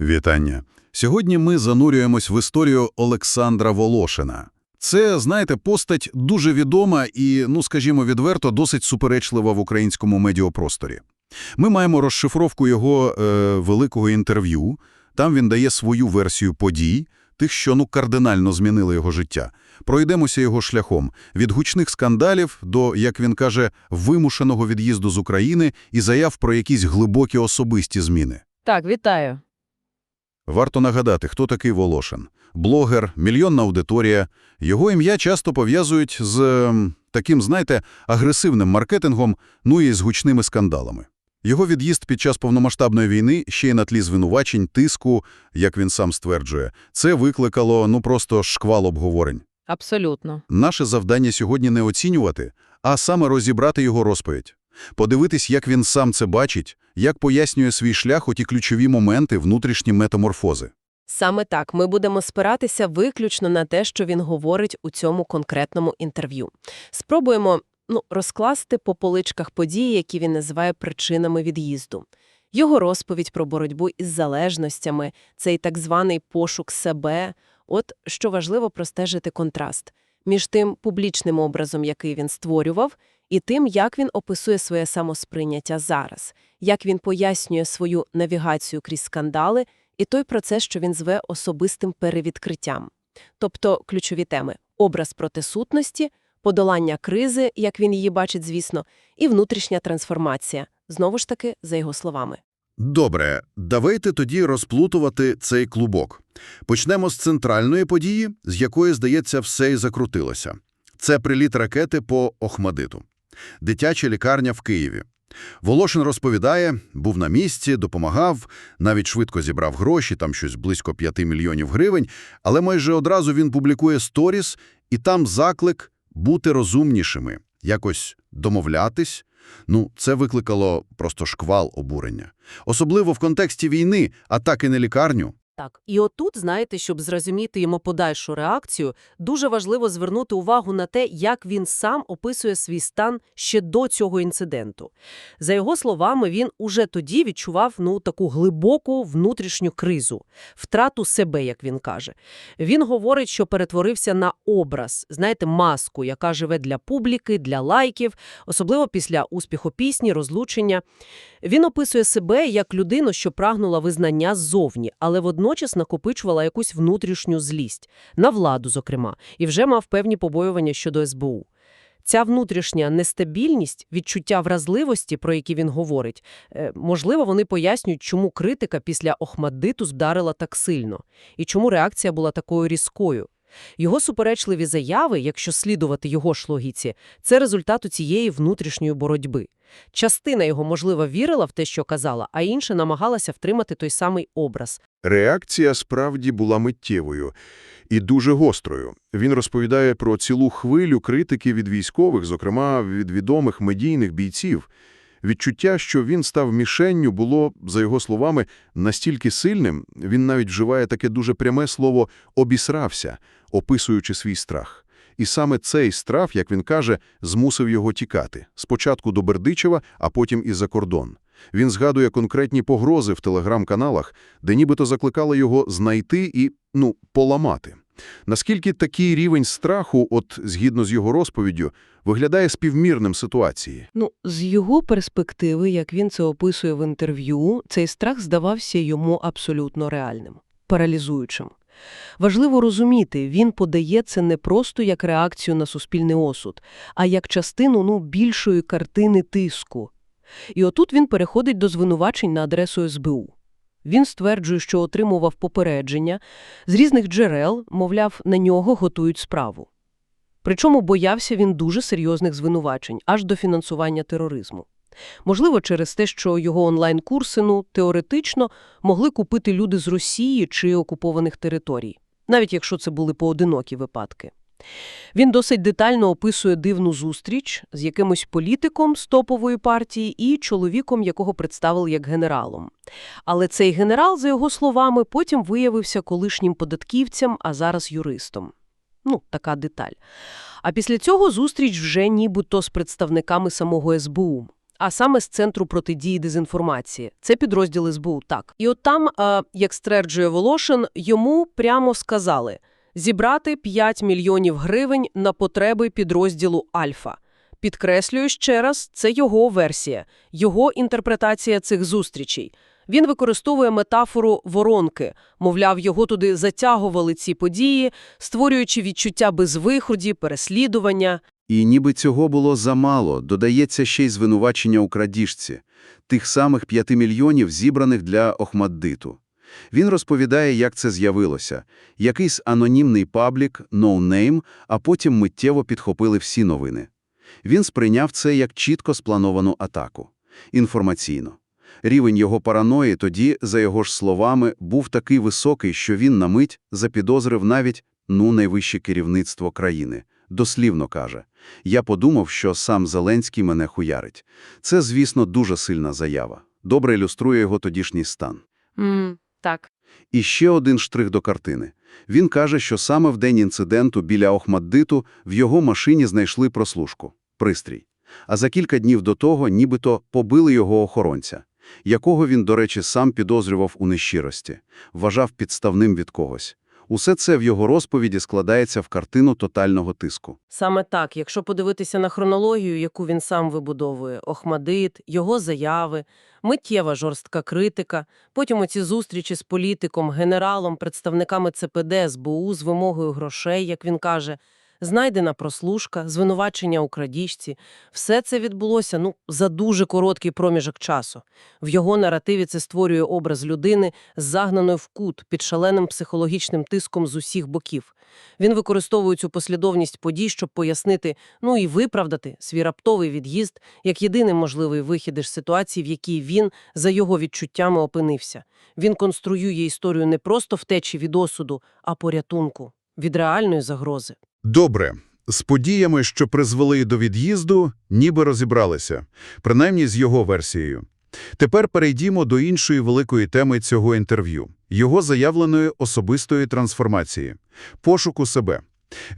Вітання. Сьогодні ми занурюємось в історію Олександра Волошина. Це, знаєте, постать дуже відома і, ну скажімо відверто, досить суперечлива в українському медіопросторі. Ми маємо розшифровку його е, великого інтерв'ю. Там він дає свою версію подій, тих, що ну кардинально змінили його життя. Пройдемося його шляхом від гучних скандалів до, як він каже, вимушеного від'їзду з України і заяв про якісь глибокі особисті зміни. Так, вітаю. Варто нагадати, хто такий Волошин. Блогер, мільйонна аудиторія. Його ім'я часто пов'язують з ем, таким, знаєте, агресивним маркетингом, ну і з гучними скандалами. Його від'їзд під час повномасштабної війни ще й на тлі звинувачень, тиску, як він сам стверджує, це викликало, ну просто шквал обговорень. Абсолютно. Наше завдання сьогодні не оцінювати, а саме розібрати його розповідь. Подивитись, як він сам це бачить, як пояснює свій шлях оті ключові моменти, внутрішні метаморфози. Саме так, ми будемо спиратися виключно на те, що він говорить у цьому конкретному інтерв'ю. Спробуємо ну, розкласти по поличках події, які він називає причинами від'їзду. Його розповідь про боротьбу із залежностями, цей так званий пошук себе. От що важливо простежити контраст між тим публічним образом, який він створював, і тим, як він описує своє самосприйняття зараз, як він пояснює свою навігацію крізь скандали і той процес, що він зве особистим перевідкриттям. Тобто ключові теми – образ проти сутності, подолання кризи, як він її бачить, звісно, і внутрішня трансформація, знову ж таки, за його словами. Добре, давайте тоді розплутувати цей клубок. Почнемо з центральної події, з якої, здається, все і закрутилося. Це приліт ракети по Охмадиту. Дитяча лікарня в Києві. Волошин розповідає, був на місці, допомагав, навіть швидко зібрав гроші, там щось близько 5 мільйонів гривень, але майже одразу він публікує сторіс, і там заклик бути розумнішими, якось домовлятись. Ну, це викликало просто шквал обурення. Особливо в контексті війни, атаки на лікарню. Так, і отут, знаєте, щоб зрозуміти йому подальшу реакцію, дуже важливо звернути увагу на те, як він сам описує свій стан ще до цього інциденту. За його словами, він уже тоді відчував ну таку глибоку внутрішню кризу, втрату себе, як він каже. Він говорить, що перетворився на образ, знаєте, маску, яка живе для публіки, для лайків, особливо після успіху пісні, розлучення. Він описує себе як людину, що прагнула визнання ззовні, але водночас накопичувала якусь внутрішню злість, на владу, зокрема, і вже мав певні побоювання щодо СБУ. Ця внутрішня нестабільність, відчуття вразливості, про які він говорить, е, можливо, вони пояснюють, чому критика після Охмаддиту вдарила так сильно, і чому реакція була такою різкою. Його суперечливі заяви, якщо слідувати його ж логіці, це результат цієї внутрішньої боротьби. Частина його, можливо, вірила в те, що казала, а інша намагалася втримати той самий образ. Реакція справді була миттєвою і дуже гострою. Він розповідає про цілу хвилю критики від військових, зокрема від відомих медійних бійців. Відчуття, що він став мішенню, було, за його словами, настільки сильним, він навіть вживає таке дуже пряме слово «обісрався», описуючи свій страх. І саме цей страх, як він каже, змусив його тікати. Спочатку до Бердичева, а потім і за кордон. Він згадує конкретні погрози в телеграм-каналах, де нібито закликали його знайти і, ну, поламати. Наскільки такий рівень страху, от згідно з його розповіддю, виглядає співмірним ситуації? Ну, з його перспективи, як він це описує в інтерв'ю, цей страх здавався йому абсолютно реальним, паралізуючим. Важливо розуміти, він подає це не просто як реакцію на суспільний осуд, а як частину ну, більшої картини тиску. І отут він переходить до звинувачень на адресу СБУ. Він стверджує, що отримував попередження з різних джерел, мовляв, на нього готують справу. Причому боявся він дуже серйозних звинувачень, аж до фінансування тероризму. Можливо, через те, що його онлайн-курси, ну, теоретично, могли купити люди з Росії чи окупованих територій, навіть якщо це були поодинокі випадки. Він досить детально описує дивну зустріч з якимось політиком з топової партії і чоловіком, якого представили як генералом. Але цей генерал, за його словами, потім виявився колишнім податківцем, а зараз юристом. Ну, така деталь. А після цього зустріч вже нібито з представниками самого СБУ. А саме з Центру протидії дезінформації. Це підрозділ СБУ, так. І от там, е, як стверджує Волошин, йому прямо сказали зібрати 5 мільйонів гривень на потреби підрозділу «Альфа». Підкреслюю ще раз, це його версія, його інтерпретація цих зустрічей. Він використовує метафору воронки, мовляв, його туди затягували ці події, створюючи відчуття безвиході, переслідування. І ніби цього було замало, додається ще й звинувачення у крадіжці, тих самих п'яти мільйонів, зібраних для Охмаддиту. Він розповідає, як це з'явилося. Якийсь анонімний паблік, ноунейм, а потім миттєво підхопили всі новини. Він сприйняв це як чітко сплановану атаку. Інформаційно. Рівень його параної тоді, за його ж словами, був такий високий, що він на мить запідозрив навіть, ну, найвище керівництво країни. Дослівно каже. Я подумав, що сам Зеленський мене хуярить. Це, звісно, дуже сильна заява. Добре ілюструє його тодішній стан. Mm, так. І ще один штрих до картини. Він каже, що саме в день інциденту біля Охмаддиту в його машині знайшли прослушку – пристрій. А за кілька днів до того нібито побили його охоронця, якого він, до речі, сам підозрював у нещирості, вважав підставним від когось. Усе це в його розповіді складається в картину тотального тиску. Саме так, якщо подивитися на хронологію, яку він сам вибудовує, Охмадит, його заяви, миттєва жорстка критика, потім оці зустрічі з політиком, генералом, представниками ЦПД, СБУ з вимогою грошей, як він каже, знайдена прослушка, звинувачення у крадіжці. Все це відбулося ну, за дуже короткий проміжок часу. В його наративі це створює образ людини, загнаної в кут під шаленим психологічним тиском з усіх боків. Він використовує цю послідовність подій, щоб пояснити, ну і виправдати свій раптовий від'їзд як єдиний можливий вихід із ситуації, в якій він, за його відчуттями, опинився. Він конструює історію не просто втечі від осуду, а порятунку, від реальної загрози. Добре. З подіями, що призвели до від'їзду, ніби розібралися. Принаймні з його версією. Тепер перейдімо до іншої великої теми цього інтерв'ю – його заявленої особистої трансформації – пошуку себе.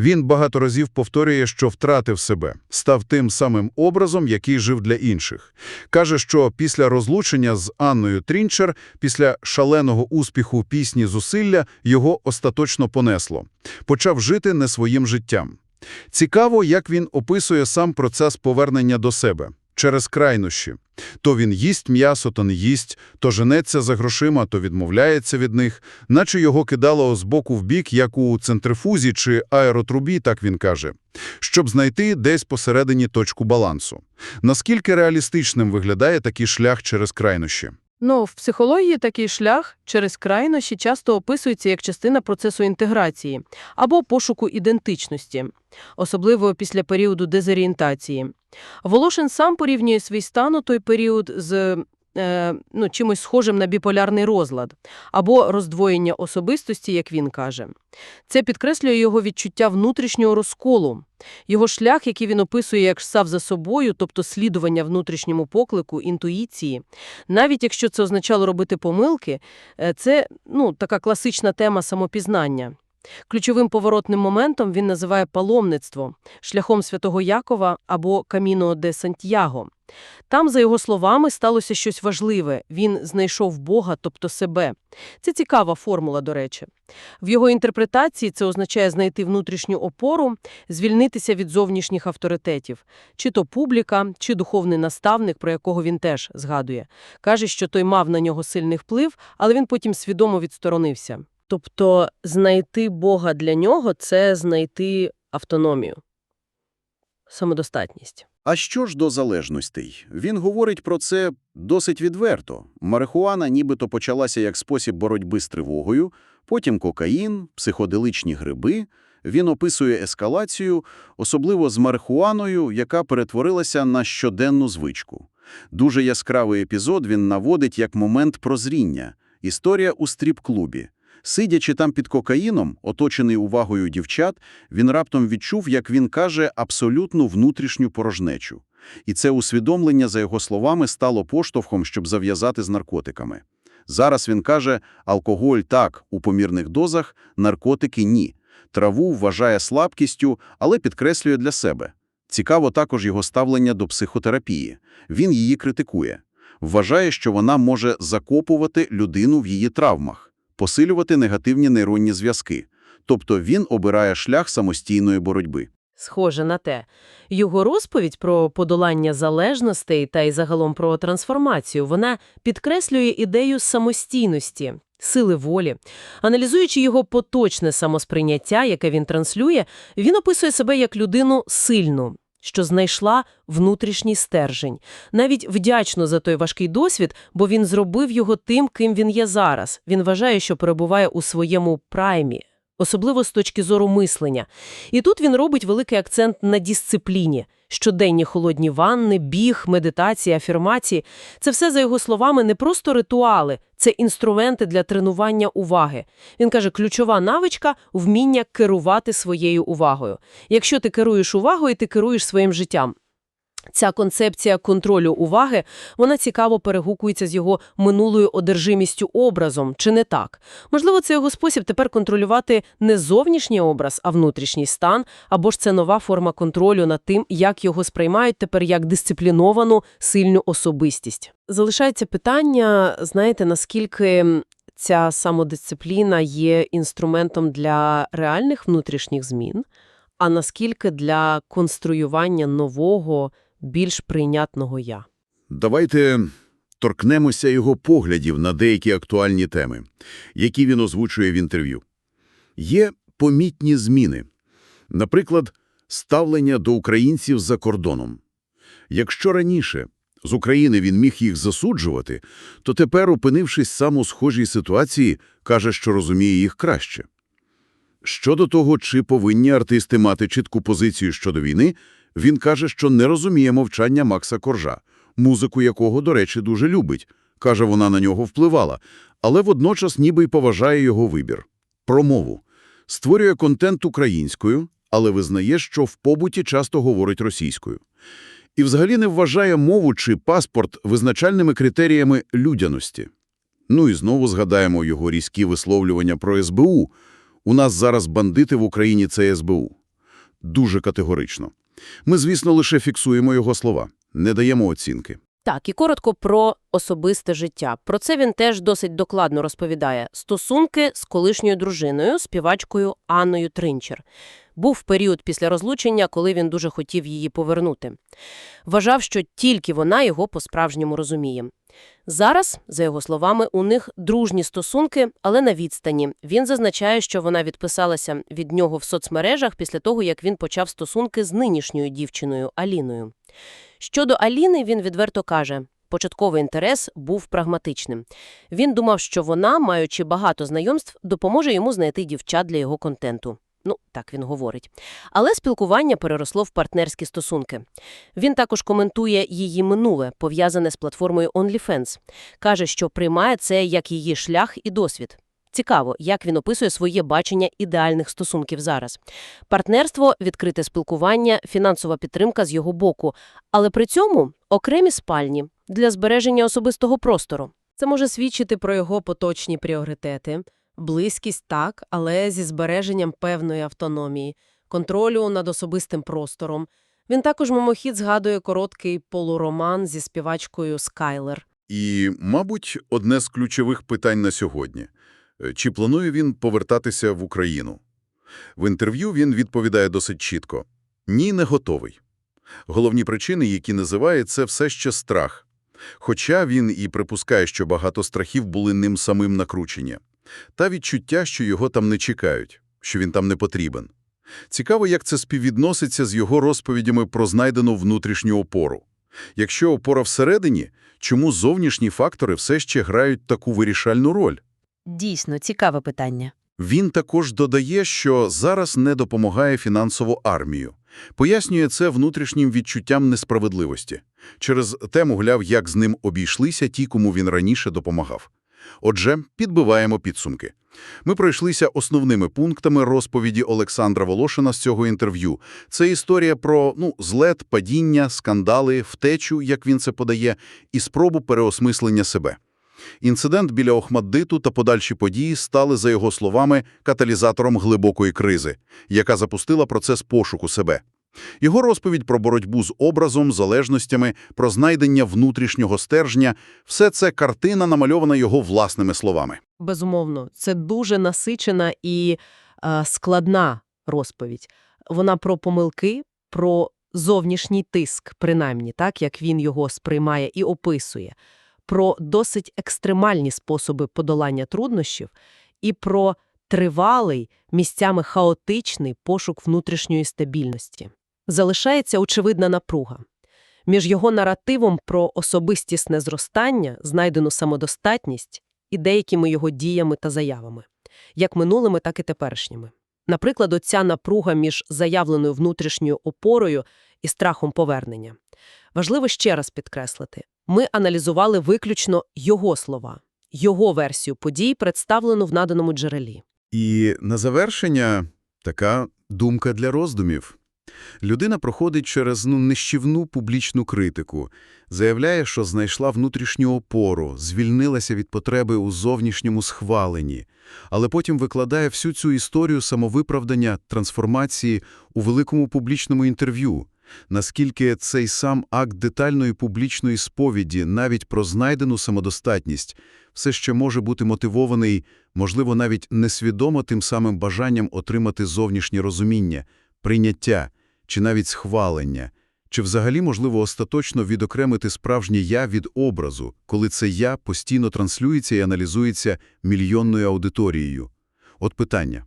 Він багато разів повторює, що втратив себе, став тим самим образом, який жив для інших. Каже, що після розлучення з Анною Трінчер, після шаленого успіху пісні «Зусилля» його остаточно понесло. Почав жити не своїм життям. Цікаво, як він описує сам процес повернення до себе. Через крайнощі. То він їсть м'ясо, то не їсть, то женеться за грошима, то відмовляється від них, наче його кидало з боку в бік, як у центрифузі чи аеротрубі, так він каже, щоб знайти десь посередині точку балансу. Наскільки реалістичним виглядає такий шлях через крайнощі? Ну, в психології такий шлях через крайнощі часто описується як частина процесу інтеграції або пошуку ідентичності, особливо після періоду дезорієнтації. Волошин сам порівнює свій стан у той період з е, ну, чимось схожим на біполярний розлад або роздвоєння особистості, як він каже. Це підкреслює його відчуття внутрішнього розколу, його шлях, який він описує як сав за собою, тобто слідування внутрішньому поклику, інтуїції. Навіть якщо це означало робити помилки, е, це ну, така класична тема самопізнання. Ключовим поворотним моментом він називає паломництво, шляхом Святого Якова або Каміно де Сантьяго. Там, за його словами, сталося щось важливе. Він знайшов Бога, тобто себе. Це цікава формула, до речі. В його інтерпретації це означає знайти внутрішню опору, звільнитися від зовнішніх авторитетів. Чи то публіка, чи духовний наставник, про якого він теж згадує. Каже, що той мав на нього сильний вплив, але він потім свідомо відсторонився. Тобто знайти Бога для нього – це знайти автономію, самодостатність. А що ж до залежностей? Він говорить про це досить відверто. Марихуана нібито почалася як спосіб боротьби з тривогою, потім кокаїн, психоделичні гриби. Він описує ескалацію, особливо з марихуаною, яка перетворилася на щоденну звичку. Дуже яскравий епізод він наводить як момент прозріння – історія у стріп-клубі. Сидячи там під кокаїном, оточений увагою дівчат, він раптом відчув, як він каже, абсолютну внутрішню порожнечу. І це усвідомлення, за його словами, стало поштовхом, щоб зав'язати з наркотиками. Зараз він каже, алкоголь так, у помірних дозах, наркотики ні. Траву вважає слабкістю, але підкреслює для себе. Цікаво також його ставлення до психотерапії. Він її критикує. Вважає, що вона може закопувати людину в її травмах, посилювати негативні нейронні зв'язки. Тобто він обирає шлях самостійної боротьби. Схоже на те. Його розповідь про подолання залежностей та й загалом про трансформацію, вона підкреслює ідею самостійності, сили волі. Аналізуючи його поточне самосприйняття, яке він транслює, він описує себе як людину сильну, що знайшла внутрішній стержень. Навіть вдячно за той важкий досвід, бо він зробив його тим, ким він є зараз. Він вважає, що перебуває у своєму праймі, особливо з точки зору мислення. І тут він робить великий акцент на дисципліні. Щоденні холодні ванни, біг, медитація, афірмації – це все, за його словами, не просто ритуали, це інструменти для тренування уваги. Він каже, ключова навичка – вміння керувати своєю увагою. Якщо ти керуєш увагою, ти керуєш своїм життям. Ця концепція контролю уваги, вона цікаво перегукується з його минулою одержимістю образом, чи не так? Можливо, це його спосіб тепер контролювати не зовнішній образ, а внутрішній стан, або ж це нова форма контролю над тим, як його сприймають тепер як дисципліновану, сильну особистість. Залишається питання, знаєте, наскільки ця самодисципліна є інструментом для реальних внутрішніх змін, а наскільки для конструювання нового, більш прийнятного «я». Давайте торкнемося його поглядів на деякі актуальні теми, які він озвучує в інтерв'ю. Є помітні зміни. Наприклад, ставлення до українців за кордоном. Якщо раніше з України він міг їх засуджувати, то тепер, опинившись сам у схожій ситуації, каже, що розуміє їх краще. Щодо того, чи повинні артисти мати чітку позицію щодо війни, він каже, що не розуміє мовчання Макса Коржа, музику якого, до речі, дуже любить. Каже, вона на нього впливала, але водночас ніби й поважає його вибір. Про мову. Створює контент українською, але визнає, що в побуті часто говорить російською. І взагалі не вважає мову чи паспорт визначальними критеріями людяності. Ну і знову згадаємо його різкі висловлювання про СБУ. У нас зараз бандити в Україні – це СБУ. Дуже категорично. Ми, звісно, лише фіксуємо його слова, не даємо оцінки. Так, і коротко про особисте життя. Про це він теж досить докладно розповідає. Стосунки з колишньою дружиною, співачкою Анною Тринчер. Був період після розлучення, коли він дуже хотів її повернути. Вважав, що тільки вона його по-справжньому розуміє. Зараз, за його словами, у них дружні стосунки, але на відстані. Він зазначає, що вона відписалася від нього в соцмережах після того, як він почав стосунки з нинішньою дівчиною Аліною. Щодо Аліни, він відверто каже, початковий інтерес був прагматичним. Він думав, що вона, маючи багато знайомств, допоможе йому знайти дівчат для його контенту. Ну, так він говорить. Але спілкування переросло в партнерські стосунки. Він також коментує її минуле, пов'язане з платформою OnlyFans. Каже, що приймає це як її шлях і досвід. Цікаво, як він описує своє бачення ідеальних стосунків зараз. Партнерство, відкрите спілкування, фінансова підтримка з його боку, але при цьому окремі спальні для збереження особистого простору. Це може свідчити про його поточні пріоритети. Близькість так, але зі збереженням певної автономії, контролю над особистим простором. Він також мимохід згадує короткий полуроман зі співачкою Скайлер. І, мабуть, одне з ключових питань на сьогодні – чи планує він повертатися в Україну? В інтерв'ю він відповідає досить чітко – ні, не готовий. Головні причини, які називає, це все ще страх. Хоча він і припускає, що багато страхів були ним самим накручені. Та відчуття, що його там не чекають, що він там не потрібен. Цікаво, як це співвідноситься з його розповідями про знайдену внутрішню опору. Якщо опора всередині, чому зовнішні фактори все ще грають таку вирішальну роль? Дійсно, цікаве питання. Він також додає, що зараз не допомагає фінансово армію. Пояснює це внутрішнім відчуттям несправедливості. Через те, мовляв, як з ним обійшлися ті, кому він раніше допомагав. Отже, підбиваємо підсумки. Ми пройшлися основними пунктами розповіді Олександра Волошина з цього інтерв'ю. Це історія про ну, злет, падіння, скандали, втечу, як він це подає, і спробу переосмислення себе. Інцидент біля Охмаддиту та подальші події стали, за його словами, каталізатором глибокої кризи, яка запустила процес пошуку себе. Його розповідь про боротьбу з образом, залежностями, про знайдення внутрішнього стержня – все це картина, намальована його власними словами. Безумовно, це дуже насичена і е, складна розповідь. Вона про помилки, про зовнішній тиск, принаймні, так, як він його сприймає і описує, про досить екстремальні способи подолання труднощів і про тривалий, місцями хаотичний пошук внутрішньої стабільності. Залишається очевидна напруга. Між його наративом про особистісне зростання, знайдену самодостатність і деякими його діями та заявами, як минулими, так і теперішніми. Наприклад, оця напруга між заявленою внутрішньою опорою і страхом повернення. Важливо ще раз підкреслити. Ми аналізували виключно його слова, його версію подій, представлену в наданому джерелі. І на завершення така думка для роздумів. Людина проходить через ну, нищівну публічну критику, заявляє, що знайшла внутрішню опору, звільнилася від потреби у зовнішньому схваленні, але потім викладає всю цю історію самовиправдання, трансформації у великому публічному інтерв'ю. Наскільки цей сам акт детальної публічної сповіді навіть про знайдену самодостатність все ще може бути мотивований, можливо, навіть несвідомо тим самим бажанням отримати зовнішнє розуміння, прийняття чи навіть схвалення, чи взагалі можливо остаточно відокремити справжнє «я» від образу, коли це «я» постійно транслюється і аналізується мільйонною аудиторією. От питання.